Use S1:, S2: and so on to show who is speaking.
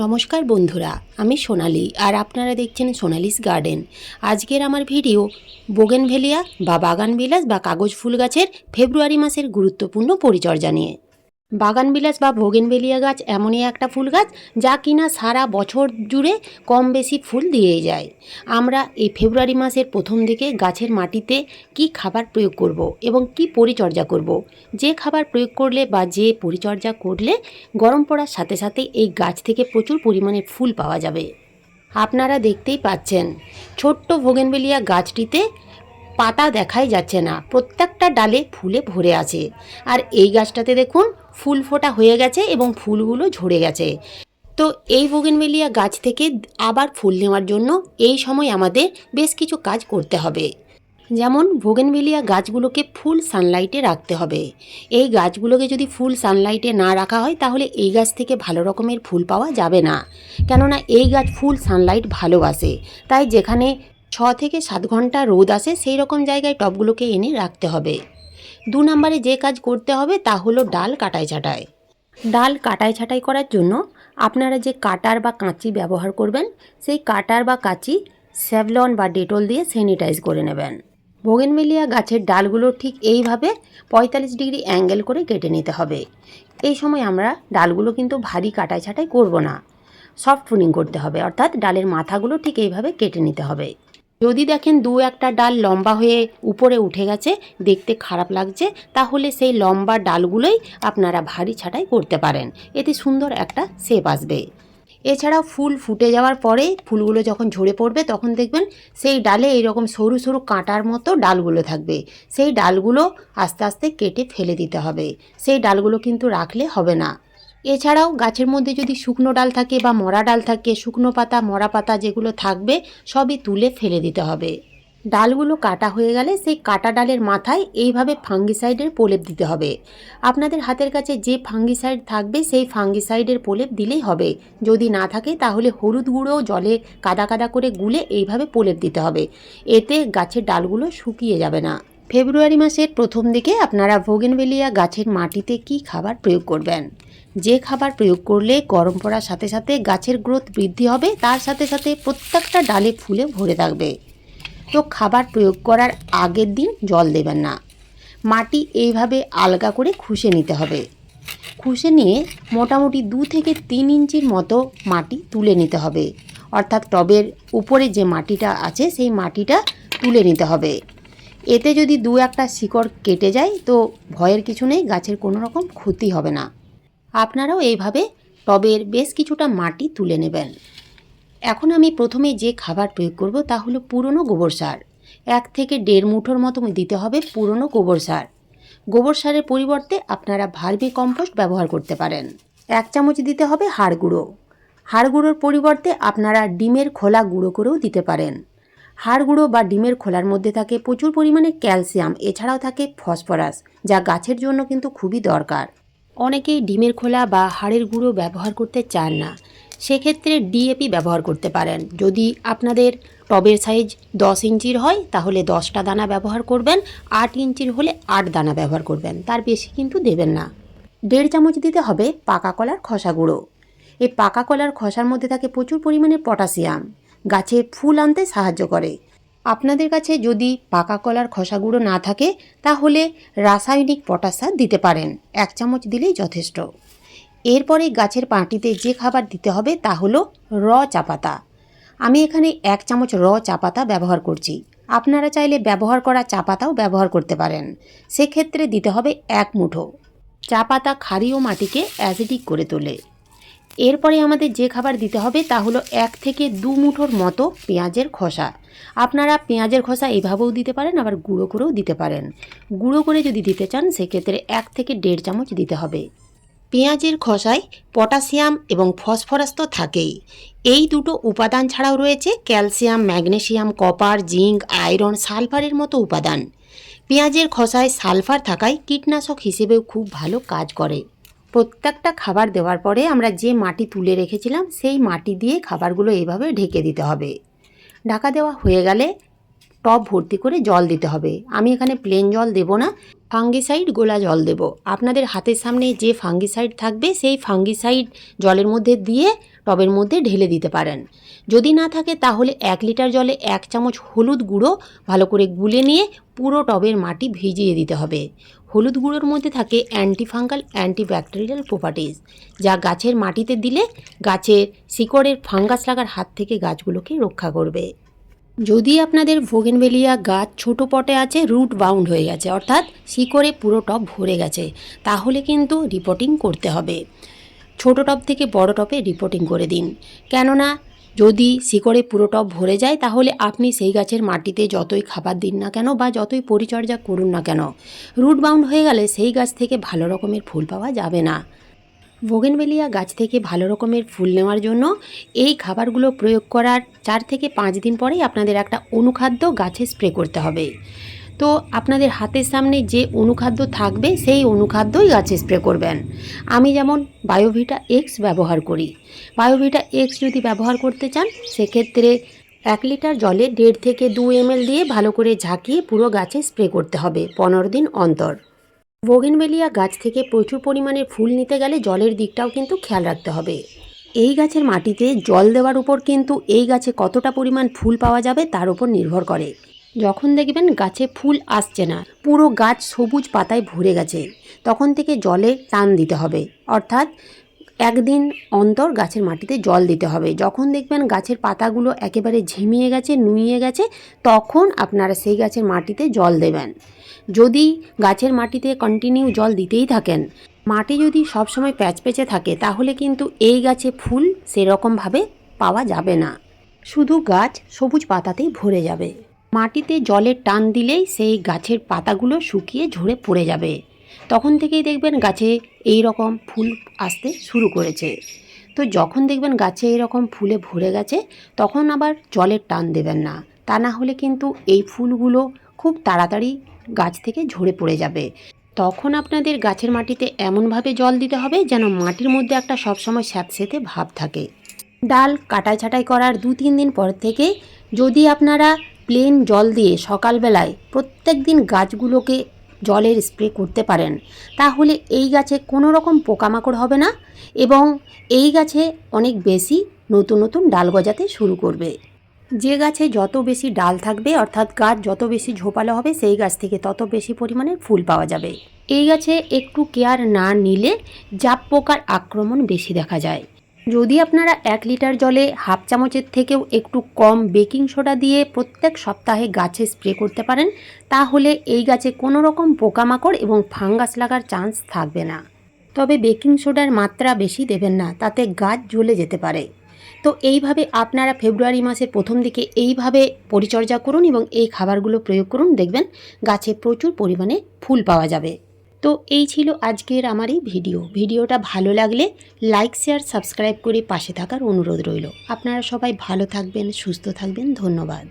S1: নমস্কার বন্ধুরা, আমি সোনালি আর আপনারা দেখছেন সোনালিস গার্ডেন। আজকের আমার ভিডিও বোগেনভেলিয়া বা বাগান বিলাস বা কাগজ ফুল গাছের ফেব্রুয়ারি মাসের গুরুত্বপূর্ণ পরিচর্যা নিয়ে। বাগানবিলাস বা বোগেনভেলিয়া গাছ এমনই একটা ফুল গাছ যা কিনা সারা বছর জুড়ে কম বেশি ফুল দিয়ে যায়। আমরা এই ফেব্রুয়ারি মাসের প্রথম দিকে গাছের মাটিতে কি খাবার প্রয়োগ করব এবং কি পরিচর্যা করব, যে খাবার প্রয়োগ করলে বা যে পরিচর্যা করলে গরম পড়ার সাথে সাথে এই গাছ থেকে প্রচুর পরিমাণে ফুল পাওয়া যাবে। আপনারা দেখতেই পাচ্ছেন, ছোট্ট ভোগেনবেলিয়া গাছটিতে পাতা দেখাই যাচ্ছে না। প্রত্যেকটা ডালে ফুলে ভরে আছে। আর এই গাছটাতে দেখুন, ফুল ফোটা হয়ে গেছে এবং ফুলগুলো ঝরে গেছে। তো এই বোগেনভেলিয়া গাছ থেকে আবার ফুল নেওয়ার জন্য এই সময় আমাদের বেশ কিছু কাজ করতে হবে। যেমন বোগেনভেলিয়া গাছগুলোকে ফুল সানলাইটে রাখতে হবে। এই গাছগুলোকে যদি ফুল সানলাইটে না রাখা হয়, তাহলে এই গাছ থেকে ভালো রকমের ফুল পাওয়া যাবে না। কেননা এই গাছ ফুল সানলাইট ভালোবাসে। তাই যেখানে ছ থেকে সাত ঘণ্টা রোদ আসে, সেই রকম জায়গায় টবগুলোকে এনে রাখতে হবে। দু নম্বরে যে কাজ করতে হবে তা হলো ডাল কাটাই ছাটাই। ডাল কাটাই ছাটাই করার জন্য আপনারা যে কাটার বা কাঁচি ব্যবহার করবেন, সেই কাটার বা কাঁচি স্যাভলন বা ডেটল দিয়ে স্যানিটাইজ করে নেবেন। বোগেনমেলিয়া গাছের ডালগুলো ঠিক এইভাবে পঁয়তাল্লিশ ডিগ্রি অ্যাঙ্গেল করে কেটে নিতে হবে। এই সময় আমরা ডালগুলো কিন্তু ভারী কাটাই ছাটাই করব না। সফট ফুনিং করতে হবে, অর্থাৎ ডালের মাথাগুলো ঠিক এইভাবে কেটে নিতে হবে। যদি দেখেন দু একটা ডাল লম্বা হয়ে উপরে উঠে গেছে, দেখতে খারাপ লাগছে, তাহলে সেই লম্বা ডালগুলোই আপনারা ভারী ছাটাই করতে পারেন। এতে সুন্দর একটা শেপ আসবে। এছাড়াও ফুল ফুটে যাওয়ার পরে ফুলগুলো যখন ঝরে পড়বে, তখন দেখবেন সেই ডালে এইরকম সরু সরু কাঁটার মতো ডালগুলো থাকবে। সেই ডালগুলো আস্তে আস্তে কেটে ফেলে দিতে হবে। সেই ডালগুলো কিন্তু রাখলে হবে না। এছাড়াও গাছের মধ্যে যদি শুকনো ডাল থাকে বা মরা ডাল থাকে, শুকনো পাতা, মরা পাতা যেগুলো থাকবে, সবই তুলে ফেলে দিতে হবে। ডালগুলো কাটা হয়ে গেলে সেই কাটা ডালের মাথায় এইভাবে ফাঙ্গিসাইডের প্রলেপ দিতে হবে। আপনাদের হাতের কাছে যে ফাঙ্গিসাইড থাকবে, সেই ফাঙ্গিসাইডের প্রলেপ দিলেই হবে। যদি না থাকে, তাহলে হলুদ গুঁড়ো জলে কাদা কাদা করে গুলে এইভাবে প্রলেপ দিতে হবে। এতে গাছের ডালগুলো শুকিয়ে যাবে না। ফেব্রুয়ারি মাসের প্রথম দিকে আপনারা ভোগেনভেলিয়া গাছের মাটিতে কি খাবার প্রয়োগ করবেন? যে খাবার প্রয়োগ করলে গরম পড়ার সাথে সাথে গাছের গ্রোথ বৃদ্ধি হবে, তার সাথে সাথে প্রত্যেকটা ডালে ফুলে ভরে থাকবে। তো খাবার প্রয়োগ করার আগের দিন জল দেবেন না। মাটি এইভাবে আলগা করে খুশে নিতে হবে। খুশে নিয়ে মোটামুটি দু থেকে তিন ইঞ্চির মতো মাটি তুলে নিতে হবে। অর্থাৎ টবের উপরে যে মাটিটা আছে, সেই মাটিটা তুলে নিতে হবে। এতে যদি দু একটা শিকড় কেটে যায়, তো ভয়ের কিছু নেই, গাছের কোনো রকম ক্ষতি হবে না। আপনারাও এইভাবে টবের বেশ কিছুটা মাটি তুলে নেবেন। এখন আমি প্রথমে যে খাবার প্রয়োগ করব, তা হলো পুরনো গোবর সার। এক থেকে দেড় মুঠোর মতো দিতে হবে পুরনো গোবর সার। গোবর সারের পরিবর্তে আপনারা ভার্মি কম্পোস্ট ব্যবহার করতে পারেন। এক চামচ দিতে হবে হাড় গুঁড়ো। হাড় গুঁড়োর পরিবর্তে আপনারা ডিমের খোলা গুঁড়ো করেও দিতে পারেন। হাড় গুঁড়ো বা ডিমের খোলার মধ্যে থাকে প্রচুর পরিমাণে ক্যালসিয়াম, এছাড়াও থাকে ফসফরাস, যা গাছের জন্য কিন্তু খুবই দরকার। অনেকেই ডিমের খোলা বা হাড়ের গুঁড়ো ব্যবহার করতে চান না। সেক্ষেত্রে ডিএপি ব্যবহার করতে পারেন। যদি আপনাদের টবের সাইজ দশ ইঞ্চির হয়, তাহলে দশটা দানা ব্যবহার করবেন, আট ইঞ্চির হলে আট দানা ব্যবহার করবেন। তার বেশি কিন্তু দেবেন না। দেড় চামচ দিতে হবে পাকা কলার খসা গুঁড়ো। এই পাকা কলার খসার মধ্যে থাকে প্রচুর পরিমাণে পটাশিয়াম। গাছে ফুল আনতে সাহায্য করে। আপনাদের কাছে যদি পাকা কলার খসা গুঁড়ো না থাকে, তাহলে রাসায়নিক পটাশ সার দিতে পারেন। এক চামচ দিলেই যথেষ্ট। এরপরে গাছের পাঁটিতে যে খাবার দিতে হবে, তা হলো র চা পাতা। আমি এখানে এক চামচ র চা পাতা ব্যবহার করছি। আপনারা চাইলে ব্যবহার করা চা পাতাও ব্যবহার করতে পারেন। সেক্ষেত্রে দিতে হবে এক মুঠো। চা পাতা ক্ষারীয় মাটিকে অ্যাসিডিক করে তোলে। এরপরে আমাদের যে খাবার দিতে হবে তা হলো এক থেকে দু মুঠোর মতো পেঁয়াজের খোসা। আপনারা পেঁয়াজের খোসা এইভাবেও দিতে পারেন, আবার গুঁড়ো করেও দিতে পারেন। গুঁড়ো করে যদি দিতে চান, সেক্ষেত্রে এক থেকে দেড় চামচ দিতে হবে। পেঁয়াজের খসায় পটাশিয়াম এবং ফসফরাস তো থাকেই। এই দুটো উপাদান ছাড়াও রয়েছে calcium, magnesium, copper, zinc, iron, সালফারের মতো উপাদান। পেঁয়াজের খসায় সালফার থাকায় কীটনাশক হিসেবেও খুব ভালো কাজ করে। প্রত্যেকটা খাবার দেওয়ার পরে আমরা যে মাটি তুলে রেখেছিলাম, সেই মাটি দিয়ে খাবারগুলো এইভাবে ঢেকে দিতে হবে। ঢাকা দেওয়া হয়ে গেলে টব ভর্তি করে জল দিতে হবে। আমি এখানে প্লেন জল দেব না ফাঙ্গিসাইড গোলা জল দেব। আপনাদের হাতের সামনে যে ফাঙ্গিসাইড থাকবে, সেই ফাঙ্গিসাইড জলের মধ্যে দিয়ে টবের মধ্যে ঢেলে দিতে পারেন। যদি না থাকে, তাহলে এক লিটার জলে এক চামচ হলুদ গুঁড়ো ভালো করে গুলে নিয়ে পুরো টবের মাটি ভিজিয়ে দিতে হবে। হলুদ গুঁড়োর মধ্যে থাকে অ্যান্টিফাঙ্গাল অ্যান্টিব্যাকটেরিয়াল প্রপার্টিজ যা গাছের মাটিতে দিলে গাছের শিকড়ের ফাঙ্গাস লাগার হাত থেকে গাছগুলোকে রক্ষা করবে। যদি আপনাদের ভোগেনভেলিয়া গাছ ছোট পটে আছে রুট বাউন্ড হয়ে গেছে, অর্থাৎ শিকড়ে পুরো টব ভরে গেছে, তাহলে কিন্তু রিপোর্টিং করতে হবে। ছোট টব থেকে বড় টবে রিপোর্টিং করে দিন। কেননা যদি শিকড়ে পুরো টব ভরে যায়, তাহলে আপনি সেই গাছের মাটিতে যতই খাবার দিন না কেন বা যতই পরিচর্যা করুন না কেন, রুট বাউন্ড হয়ে গেলে সেই গাছ থেকে ভালো রকমের ফুল পাওয়া যাবে না। বোগেনভেলিয়া গাছ থেকে ভালো রকমের ফুল নেওয়ার জন্য এই খাবারগুলো প্রয়োগ করার চার থেকে পাঁচ দিন পরেই আপনাদের একটা অনুখাদ্য গাছে স্প্রে করতে হবে। তো আপনাদের হাতের সামনে যে অনুখাদ্য থাকবে, সেই অনুখাদ্যই গাছে স্প্রে করবেন। আমি যেমন বায়োভিটা এক্স ব্যবহার করি। বায়োভিটা এক্স যদি ব্যবহার করতে চান, সেক্ষেত্রে এক লিটার জলে দেড় থেকে দু এমএল দিয়ে ভালো করে ঝাঁকিয়ে পুরো গাছে স্প্রে করতে হবে পনেরো দিন অন্তর। বোগেনভেলিয়া গাছ থেকে প্রচুর পরিমাণে ফুল নিতে গেলে জলের দিকটাও কিন্তু খেয়াল রাখতে হবে। এই গাছের মাটিতে জল দেওয়ার উপর কিন্তু এই গাছে কতটা পরিমাণ ফুল পাওয়া যাবে, তার উপর নির্ভর করে। যখন দেখবেন গাছে ফুল আসছে না, পুরো গাছ সবুজ পাতায় ভরে গেছে, তখন থেকে জলে টান দিতে হবে। অর্থাৎ একদিন অন্তর গাছের মাটিতে জল দিতে হবে। যখন দেখবেন গাছের পাতাগুলো একেবারে ঝিমিয়ে গেছে, নুইয়ে গেছে, তখন আপনারা সেই গাছের মাটিতে জল দেবেন। যদি গাছের মাটিতে কন্টিনিউ জল দিতেই থাকেন, মাটি যদি সবসময় প্যাচপেচে থাকে, তাহলে কিন্তু এই গাছে ফুল সেরকমভাবে পাওয়া যাবে না। শুধু গাছ সবুজ পাতাতেই ভরে যাবে। মাটিতে জলের টান দিলেই সেই গাছের পাতাগুলো শুকিয়ে ঝরে পড়ে যাবে। তখন থেকেই দেখবেন গাছে এই রকম ফুল আসতে শুরু করেছে। তো যখন দেখবেন গাছে এই রকম ফুলে ভরে গেছে, তখন আবার জলের টান দেবেন না। তা না হলে কিন্তু এই ফুলগুলো খুব তাড়াতাড়ি গাছ থেকে ঝরে পড়ে যাবে। তখন আপনাদের গাছের মাটিতে এমনভাবে জল দিতে হবে যেন মাটির মধ্যে একটা সবসময় স্যাঁতসেঁতে ভাব থাকে। ডাল কাটাই ছাটাই করার দু তিন দিন পর থেকে যদি আপনারা প্লেন জল দিয়ে সকালবেলায় প্রত্যেক দিন গাছগুলোকে জলের স্প্রে করতে পারেন। তাহলে এই গাছে কোনো রকম পোকামাকড় হবে না এবং এই গাছে অনেক বেশি নতুন নতুন ডাল গজাতে শুরু করবে। যে গাছে যত বেশি ডাল থাকবে, অর্থাৎ গাছ যত বেশি ঝোপালো হবে, সেই গাছ থেকে তত বেশি পরিমাণে ফুল পাওয়া যাবে। এই গাছে একটু কেয়ার না নিলে জাপ পোকার আক্রমণ বেশি দেখা যায়। যদি আপনারা এক লিটার জলে হাফ চামচের থেকেও একটু কম বেকিং সোডা দিয়ে প্রত্যেক সপ্তাহে গাছে স্প্রে করতে পারেন, তাহলে এই গাছে কোনো রকম পোকামাকড় এবং ফাঙ্গাস লাগার চান্স থাকবে না। তবে বেকিং সোডার মাত্রা বেশি দেবেন না, তাতে গাছ জ্বলে যেতে পারে। তো এইভাবে আপনারা ফেব্রুয়ারি মাসের প্রথম দিকে এইভাবে পরিচর্যা করুন এবং এই খাবারগুলো প্রয়োগ করুন। দেখবেন গাছে প্রচুর পরিমাণে ফুল পাওয়া যাবে। তো এই ছিল আজকের আমার এই ভিডিও। ভিডিওটা ভালো লাগলে লাইক শেয়ার সাবস্ক্রাইব করে পাশে থাকার অনুরোধ রইল। আপনারা সবাই ভালো থাকবেন, সুস্থ থাকবেন। ধন্যবাদ।